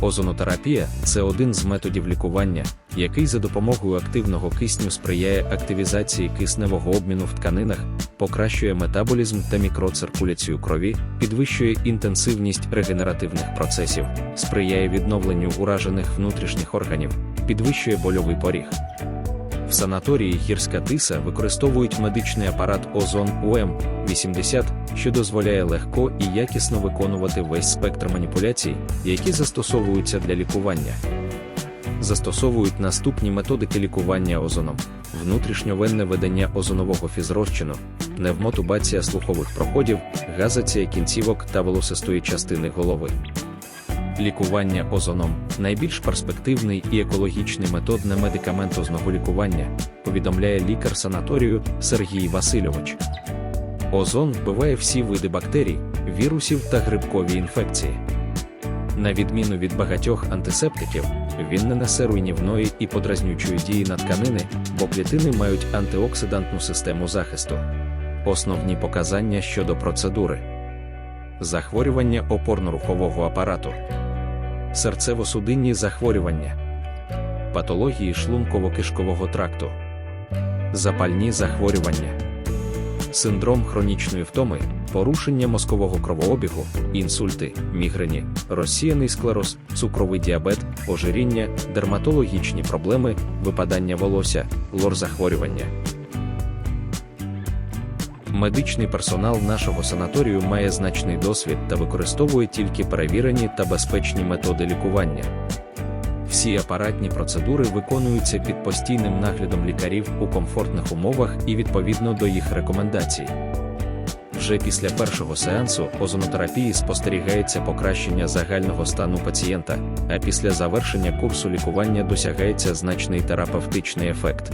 Озонотерапія це один з методів лікування, який за допомогою активного кисню сприяє активізації кисневого обміну в тканинах, покращує метаболізм та мікроциркуляцію крові, підвищує інтенсивність регенеративних процесів, сприяє відновленню уражених внутрішніх органів, підвищує больовий поріг. В санаторії гірська тиса використовують медичний апарат Озон УМ 80, що дозволяє легко і якісно виконувати весь спектр маніпуляцій, які застосовуються для лікування. Застосовують наступні методики лікування озоном: внутрішньовенне ведення озонового фізрозчину, пневмотубація слухових проходів, газація кінцівок та волосистої частини голови. Лікування озоном найбільш перспективний і екологічний метод немедикаментозного лікування, повідомляє лікар санаторію Сергій Васильович. Озон вбиває всі види бактерій, вірусів та грибкові інфекції. На відміну від багатьох антисептиків, він не несе руйнівної і подразнючої дії на тканини, бо клітини мають антиоксидантну систему захисту. Основні показання щодо процедури: захворювання опорно-рухового апарату, серцево-судинні захворювання, патології шлунково-кишкового тракту, запальні захворювання, синдром хронічної втоми, порушення мозкового кровообігу, інсульти, мігрені, розсіяний склероз, цукровий діабет, ожиріння, дерматологічні проблеми, випадання волосся, лор-захворювання. Медичний персонал нашого санаторію має значний досвід та використовує тільки перевірені та безпечні методи лікування. Всі апаратні процедури виконуються під постійним наглядом лікарів у комфортних умовах і відповідно до їх рекомендацій. Вже після першого сеансу озонотерапії спостерігається покращення загального стану пацієнта, а після завершення курсу лікування досягається значний терапевтичний ефект.